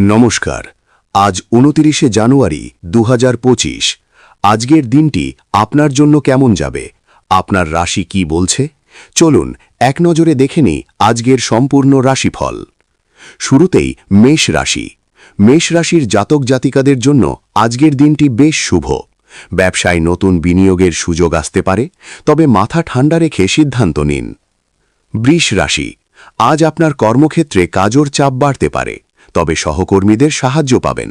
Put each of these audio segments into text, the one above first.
নমস্কার। আজ উনতিরিশে জানুয়ারি দু হাজার পঁচিশ। আজকের দিনটি আপনার জন্য কেমন যাবে? আপনার রাশি কি বলছে? চলুন এক নজরে দেখে নিই আজকের সম্পূর্ণ রাশিফল। শুরুতেই মেষ রাশি। মেষ রাশির জাতক জাতিকাদের জন্য আজকের দিনটি বেশ শুভ। ব্যবসায় নতুন বিনিয়োগের সুযোগ আসতে পারে, তবে মাথা ঠান্ডা রেখে সিদ্ধান্ত নিন। বৃষ রাশি। আজ আপনার কর্মক্ষেত্রে কাজর চাপ বাড়তে পারে। তবে সহকর্মীদের সাহায্য পাবেন।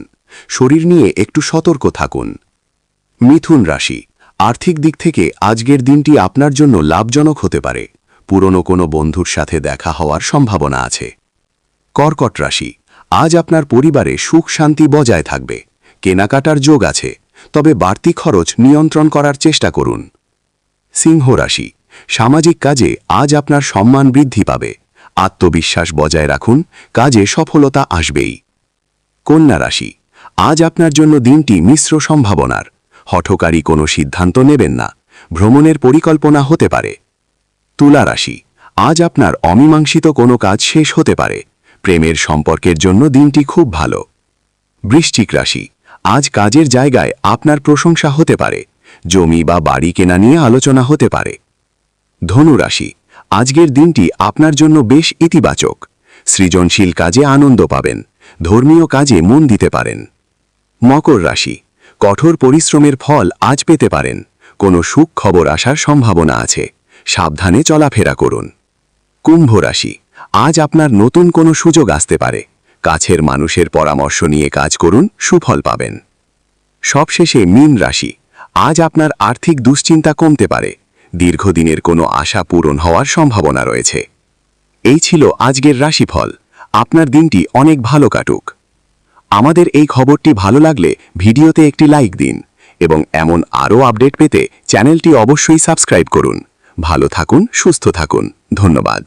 শরীর নিয়ে একটু সতর্ক থাকুন। মিথুন রাশি, আর্থিক দিক থেকে আজকের দিনটি আপনার জন্য লাভজনক হতে পারে। পুরনো কোনো বন্ধুর সাথে দেখা হওয়ার সম্ভাবনা আছে। কর্কট রাশি, আজ আপনার পরিবারে সুখ শান্তি বজায় থাকবে। কেনাকাটার যোগ আছে, তবে বাড়তি খরচ নিয়ন্ত্রণ করার চেষ্টা করুন। সিংহ রাশি, সামাজিক কাজে আজ আপনার সম্মান বৃদ্ধি পাবে। আত্মবিশ্বাস বজায় রাখুন, কাজে সফলতা আসবেই। কন্যা রাশি, আজ আপনার জন্য দিনটি মিশ্র সম্ভাবনার। হঠকারী কোনো সিদ্ধান্ত নেবেন না, ভ্রমণের পরিকল্পনা হতে পারে। তুলা রাশি, আজ আপনার অমীমাংসিত কোনো কাজ শেষ হতে পারে, প্রেমের সম্পর্কের জন্য দিনটি খুব ভালো। বৃশ্চিক রাশি, আজ কাজের জায়গায় আপনার প্রশংসা হতে পারে, জমি বা বাড়ি কেনা নিয়ে আলোচনা হতে পারে। ধনু রাশি আজকের দিনটি আপনার জন্য বেশ ইতিবাচক। সৃজনশীল কাজে আনন্দ পাবেন। ধর্মীয় কাজে মন দিতে পারেন। মকর রাশি। কঠোর পরিশ্রমের ফল আজ পেতে পারেন। কোনো সুখ খবর আসার সম্ভাবনা আছে। সাবধানে চলাফেরা করুন। কুম্ভ রাশি। আজ আপনার নতুন কোনো সুযোগ আসতে পারে। কাছের মানুষের পরামর্শ নিয়ে কাজ করুন, সুফল পাবেন। সবশেষে মীন রাশি। আজ আপনার আর্থিক দুশ্চিন্তা কমতে পারে। দীর্ঘদিনের কোনো আশা পূরণ হওয়ার সম্ভাবনা রয়েছে। এই ছিল আজকের রাশিফল। আপনার দিনটি অনেক ভালো কাটুক। আমাদের এই খবরটি ভালো লাগলে ভিডিওতে একটি লাইক দিন এবং এমন আরও আপডেট পেতে চ্যানেলটি অবশ্যই সাবস্ক্রাইব করুন। ভালো থাকুন, সুস্থ থাকুন। ধন্যবাদ।